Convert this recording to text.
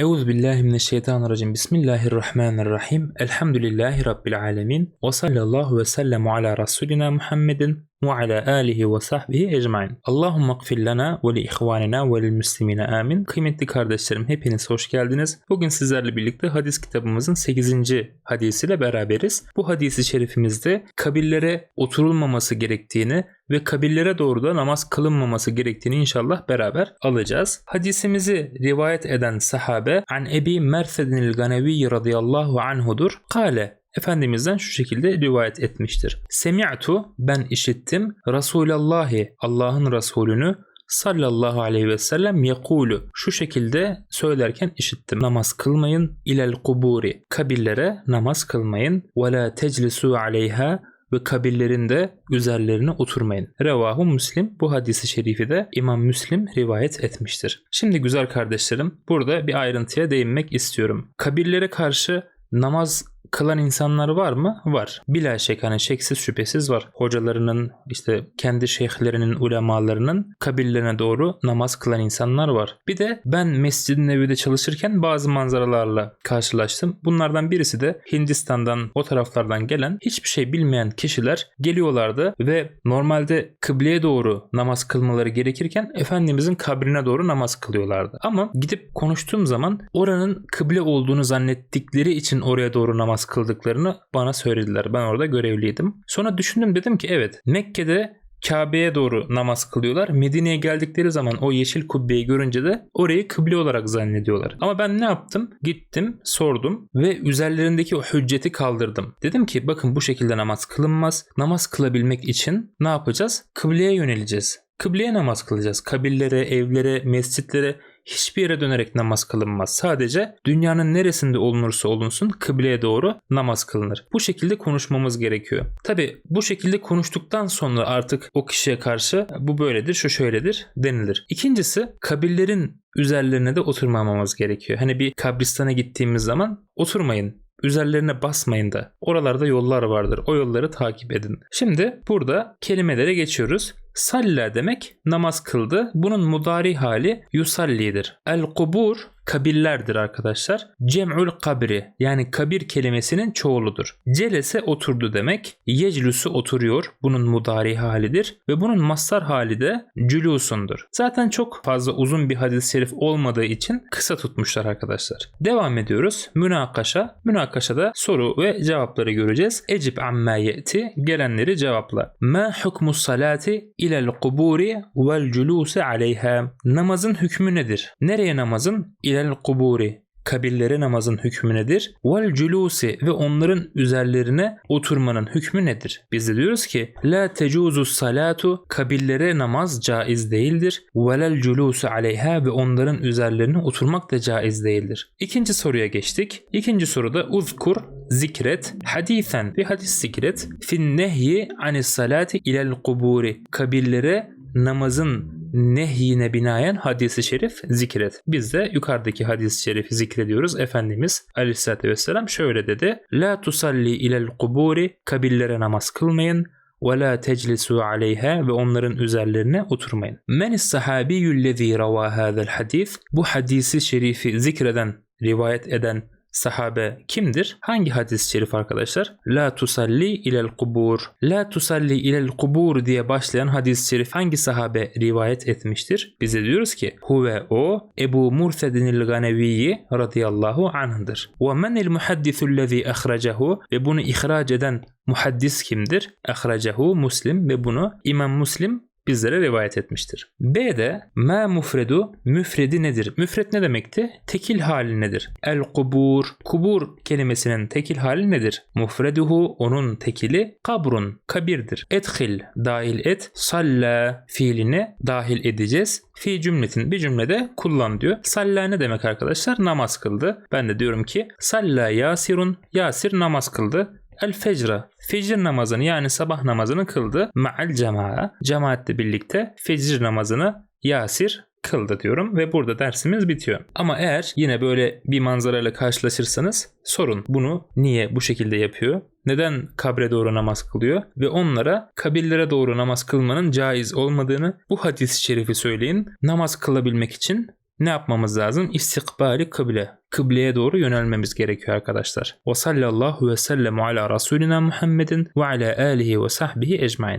Euzu billahi mineşşeytanirracim. Bismillahirrahmanirrahim. Elhamdülillahi rabbil alamin. Ve sallallahu ve sellem ala rasulina Muhammedin alihi ve sahbihi ecmaîn. Allahumme gfir lana ve li ihvanina ve lil muslimine amin. Kıymetli kardeşlerim hepiniz hoş geldiniz. Bugün sizlerle birlikte hadis kitabımızın 8. hadisiyle beraberiz. Bu hadisi şerifimizde kabirlere oturulmaması gerektiğini ve kabirlere doğru da namaz kılınmaması gerektiğini inşallah beraber alacağız. Hadisimizi rivayet eden sahabe an Ebi Mersedin el-Ganevi radıyallahu anhudur. Kale Efendimiz'den şu şekilde rivayet etmiştir. Semi'tu ben işittim Resulallahi Allah'ın Resulünü sallallahu aleyhi ve sellem yekulu şu şekilde söylerken işittim. Namaz kılmayın ilel kuburi kabirlere namaz kılmayın ve la teclisu aleyha ve kabirlerinde üzerlerine oturmayın. Revahu Müslim bu hadisi şerifi de İmam Müslim rivayet etmiştir. Şimdi güzel kardeşlerim burada bir ayrıntıya değinmek istiyorum. Kabirlere karşı namaz kılan insanlar var mı? Var. Bila şek hani şeksiz şüphesiz var. Hocalarının işte kendi şeyhlerinin ulemalarının kabirlerine doğru namaz kılan insanlar var. Bir de ben Mescid-i Nebi'de çalışırken bazı manzaralarla karşılaştım. Bunlardan birisi de Hindistan'dan o taraflardan gelen hiçbir şey bilmeyen kişiler geliyorlardı ve normalde kıbleye doğru namaz kılmaları gerekirken Efendimizin kabrine doğru namaz kılıyorlardı. Ama gidip konuştuğum zaman oranın kıble olduğunu zannettikleri için oraya doğru namaz kıldıklarını bana söylediler. Ben orada görevliydim. Sonra düşündüm dedim ki evet Mekke'de Kabe'ye doğru namaz kılıyorlar. Medine'ye geldikleri zaman o yeşil kubbeyi görünce de orayı kıble olarak zannediyorlar. Ama ben ne yaptım? Gittim, sordum ve üzerlerindeki o hücceti kaldırdım. Dedim ki bakın bu şekilde namaz kılınmaz. Namaz kılabilmek için ne yapacağız? Kıbleye yöneleceğiz. Kıbleye namaz kılacağız. Kabirlere, evlere, mescitlere hiçbir yere dönerek namaz kılınmaz. Sadece dünyanın neresinde olunursa olunsun kıbleye doğru namaz kılınır. Bu şekilde konuşmamız gerekiyor. Tabi bu şekilde konuştuktan sonra artık o kişiye karşı bu böyledir, şu şöyledir denilir. İkincisi kabirlerin üzerlerine de oturmamamız gerekiyor. Hani bir kabristana gittiğimiz zaman oturmayın üzerlerine basmayın da. Oralarda yollar vardır. O yolları takip edin. Şimdi burada kelimelere geçiyoruz. Salla demek namaz kıldı. Bunun mudari hali yusallidir. El kubur kabirlerdir arkadaşlar. Cem'ül kabri yani kabir kelimesinin çoğuludur. Celese oturdu demek. Yeclüsü oturuyor. Bunun mudari halidir. Ve bunun mastar hali de cülüsundur. Zaten çok fazla uzun bir hadis-i şerif olmadığı için kısa tutmuşlar arkadaşlar. Devam ediyoruz. Münakaşa. Münakaşada soru ve cevapları göreceğiz. Ecib amma ye'ti. Gelenleri cevapla. Ma hukmu salati ilel kuburi vel culusi aleyha. Namazın hükmü nedir? Nereye namazın? İlel kuburi kabirlere namazın hükmü nedir? Vel culusi ve onların üzerlerine oturmanın hükmü nedir? Biz de diyoruz ki la tecuzu salatu kabirlere namaz caiz değildir. Velel culusu aleyha ve onların üzerlerine oturmak da caiz değildir. İkinci soruya geçtik. İkinci soruda uzkur zikret hadisen bir hadis zikret fin nehyi anis salati ilel kuburi kabirlere namazın nehyine binaen hadisi şerif zikret. Biz de yukarıdaki hadis-i şerifi zikrediyoruz. Efendimiz aleyhissalatü vesselam şöyle dedi. La tusalli ilel kuburi kabirlere namaz kılmayın ve la teclisu aleyha ve onların üzerlerine oturmayın. Men sahabiyyüllezî ravâ hâzel hadis bu hadisi şerifi zikreden, rivayet eden sahabe kimdir? Hangi hadis-i şerif arkadaşlar? La tusalli ilel kubur. La tusalli ilel kubur diye başlayan hadis-i şerif hangi sahabe rivayet etmiştir? Bize diyoruz ki huve o Ebu Mursedin el-Ganeviyi radıyallahu anh'dır. Ve menil muhaddisullezî ehracehu ve bunu ihraç eden muhaddis kimdir? Ehracehu Muslim ve bunu İmam Muslim bizlere rivayet etmiştir. B'de ma mufredu müfredi nedir? Müfred ne demekti? Tekil hali nedir? El kubur kubur kelimesinin tekil hali nedir? Mufreduhu onun tekili kabrun kabirdir. Edhil dahil et salla fiilini dahil edeceğiz. Fi cümletin bir cümlede kullan diyor. Salla ne demek arkadaşlar? Namaz kıldı. Ben de diyorum ki salla yasirun yasir namaz kıldı el fecra. Fecr namazını yani sabah namazını kıldı. Ma'al cemaa. Cemaatle birlikte fecr namazını Yasir kıldı diyorum ve burada dersimiz bitiyor. Ama eğer yine böyle bir manzarayla karşılaşırsanız sorun bunu niye bu şekilde yapıyor? Neden kabre doğru namaz kılıyor? Ve onlara kabirlere doğru namaz kılmanın caiz olmadığını bu hadis-i şerifi söyleyin. Namaz kılabilmek için ne yapmamız lazım? İstikbali kıble. Kıbleye doğru yönelmemiz gerekiyor arkadaşlar. Ve sallallahu ve sellem ala Resulina Muhammedin ve ala alihi ve sahbihi ecmain.